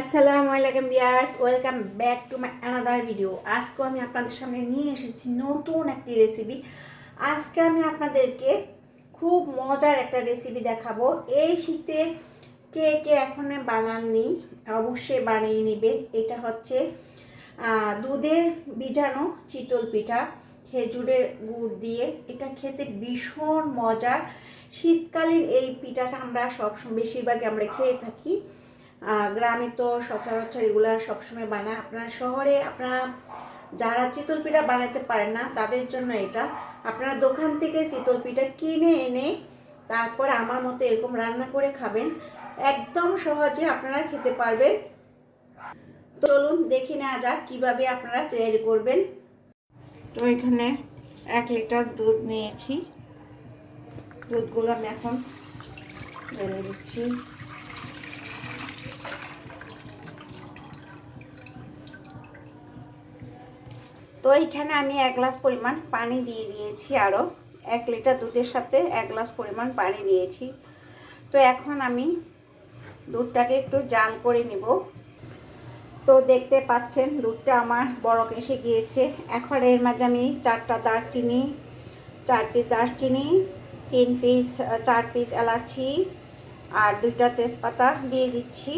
আসসালামু আলাইকুম বিয়ার্স welcome back to my another video আজকে আমি আপনাদের সামনে নিয়ে এসেছি নতুন একটি রেসিপি আজকে আমি আপনাদেরকে খুব মজার একটা রেসিপি দেখাবো। এই শীতে কে কে এখন বানাননি, অবশ্যই বানিয়ে নেবেন। এটা হচ্ছে দুধের বীজাণু চিতল পিঠা, খেজুরের গুড় দিয়ে। এটা খেতে ভীষণ মজার। শীতকালীন এই পিঠাটা আমরা সবসময়, বেশিরভাগই আমরা খেয়ে থাকি। গ্রামে তো সচরাচর এগুলো সবসময় বানায়। আপনারা শহরে আপনারা যারা চিতল পিঠা বানাতে পারেন না, তাদের জন্য এটা। আপনারা দোকান থেকে চিতল পিঠা কিনে এনে তারপর আমার মতো এরকম রান্না করে খাবেন। একদম সহজে আপনারা খেতে পারবেন। চলুন, দেখে নেওয়া যাক কীভাবে আপনারা তৈরি করবেন। তো এখানে এক লিটার দুধ নিয়েছি। দুধগুলো আমি এখন ঢেলে দিচ্ছি। তো এইখানে আমি এক গ্লাস পরিমাণ পানি দিয়ে দিয়েছি আরও এক লিটার দুধের সাথে এক গ্লাস পরিমাণ পানি দিয়েছি। তো এখন আমি দুধটাকে একটু জাল করে নিব। তো দেখতে পাচ্ছেন, দুধটা আমার বরফ এসে গিয়েছে। এখন এর মাঝে আমি চারটা দারচিনি, চার পিস দারচিনি, তিন পিস চার পিস এলাচি আর দুইটা তেজপাতা দিয়ে দিচ্ছি।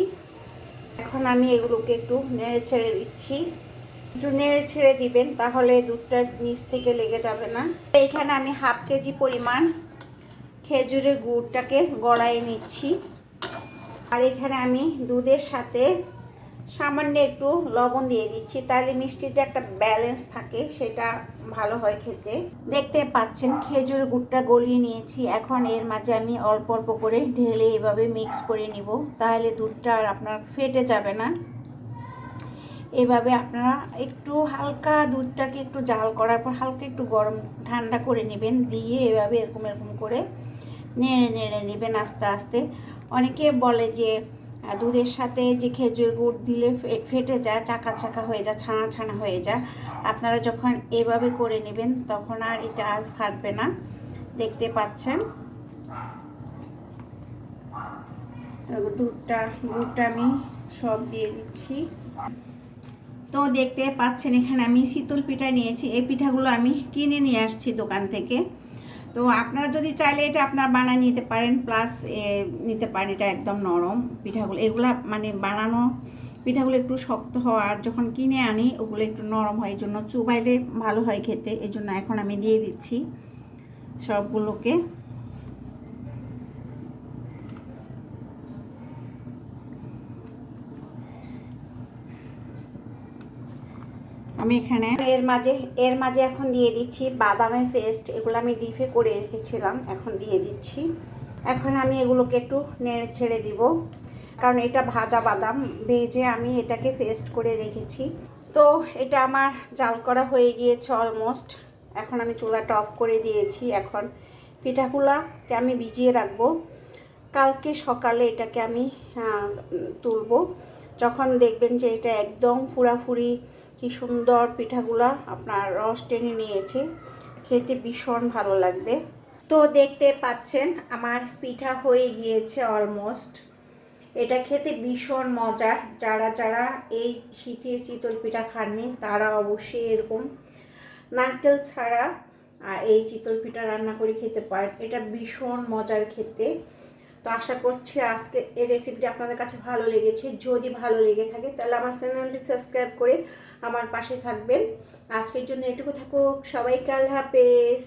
এখন আমি এগুলোকে একটু নেড়ে ছেড়ে দিচ্ছি। একটু ছেড়ে দিবেন, তাহলে দুধটা নিচ থেকে লেগে যাবে না। এইখানে আমি হাফ কেজি পরিমাণ খেজুরের গুড়টাকে গড়াই নিচ্ছি। আর এখানে আমি দুধের সাথে সামান্য একটু লবণ দিয়ে দিচ্ছি। তাহলে মিষ্টির যে একটা ব্যালেন্স থাকে, সেটা ভালো হয় খেতে। দেখতে পাচ্ছেন, খেজুর গুড়টা গলিয়ে নিয়েছি। এখন এর মাঝে আমি অল্প অল্প করে ঢেলে এভাবে মিক্স করে নিব। তাহলে দুধটা আর আপনার ফেটে যাবে না। এভাবে আপনারা একটু হালকা দুধটাকে একটু জাল করার পর হালকা একটু গরম ঠান্ডা করে নেবেন, দিয়ে এভাবে এরকম এরকম করে নেড়ে নেড়ে নেবেন আস্তে আস্তে। অনেকে বলে যে দুধের সাথে যে খেজুর গুড় দিলে ফেটে যায়, চাকা চাকা হয়ে যায়, ছানা ছানা হয়ে যায়, আপনারা যখন এভাবে করে নেবেন তখন আর এটা আর ফাটবে না। দেখতে পাচ্ছেন? দুধটা, গুড়টা আমি সব দিয়ে দিচ্ছি। তো দেখতে পাচ্ছেন, এখানে আমি শীতল পিঠা নিয়েছি। এই পিঠাগুলো আমি কিনে নিয়ে আসছি দোকান থেকে। তো আপনারা যদি চাইলে এটা আপনারা বানায় নিতে পারেন প্লাস নিতে পারেন, এটা একদম নরম পিঠাগুলো। এগুলা মানে বানানো পিঠাগুলো একটু শক্ত হয়, আর যখন কিনে আনি, ওগুলো একটু নরম হয় এই জন্য চুবাইলে ভালো হয় খেতে। এই জন্য এখন আমি দিয়ে দিচ্ছি সবগুলোকে। আমি এখানে। এর মাঝে এর মাঝে এখন দিয়ে দিচ্ছি বাদামের পেস্ট। এগুলো আমি ডিপে করে রেখেছিলাম, এখন দিয়ে দিচ্ছি। এখন আমি এগুলোকে একটু নেড়ে ছেড়ে দিব। কারণ এটা ভাজা বাদাম, ভেজে আমি এটাকে পেস্ট করে রেখেছি। তো এটা আমার জাল করা হয়ে গিয়েছে অলমোস্ট এখন আমি চুলাটা অফ করে দিয়েছি। এখন পিঠাগুলাকে আমি ভিজিয়ে রাখব। কালকে সকালে এটাকে আমি তুলবো। যখন দেখবেন যে এটা একদম ফুরাফুরি কি সুন্দর পিঠাগুলা আপনার রস টেনে নিয়েছে। খেতে ভীষণ ভালো লাগবে। তো দেখতে পাচ্ছেন, আমার পিঠা হয়ে গিয়েছে অলমোস্ট এটা খেতে ভীষণ মজার। যারা যারা এই শীতে চিতল পিঠা খাননি, তারা অবশ্যই এরকম নারকেল ছাড়া এই চিতল পিঠা রান্না করে খেতে পারেন। এটা ভীষণ মজার খেতে। তো আশা করছি আজকে এই রেসিপিটি আপনাদের কাছে ভালো লেগেছে। যদি ভালো লেগে থাকে, তাহলে আমার চ্যানেলটি সাবস্ক্রাইব করে আমার পাশে থাকবেন। আজকের জন্য এটুকু থাকুক। সবাইকে আল্লাহ হাফেজ।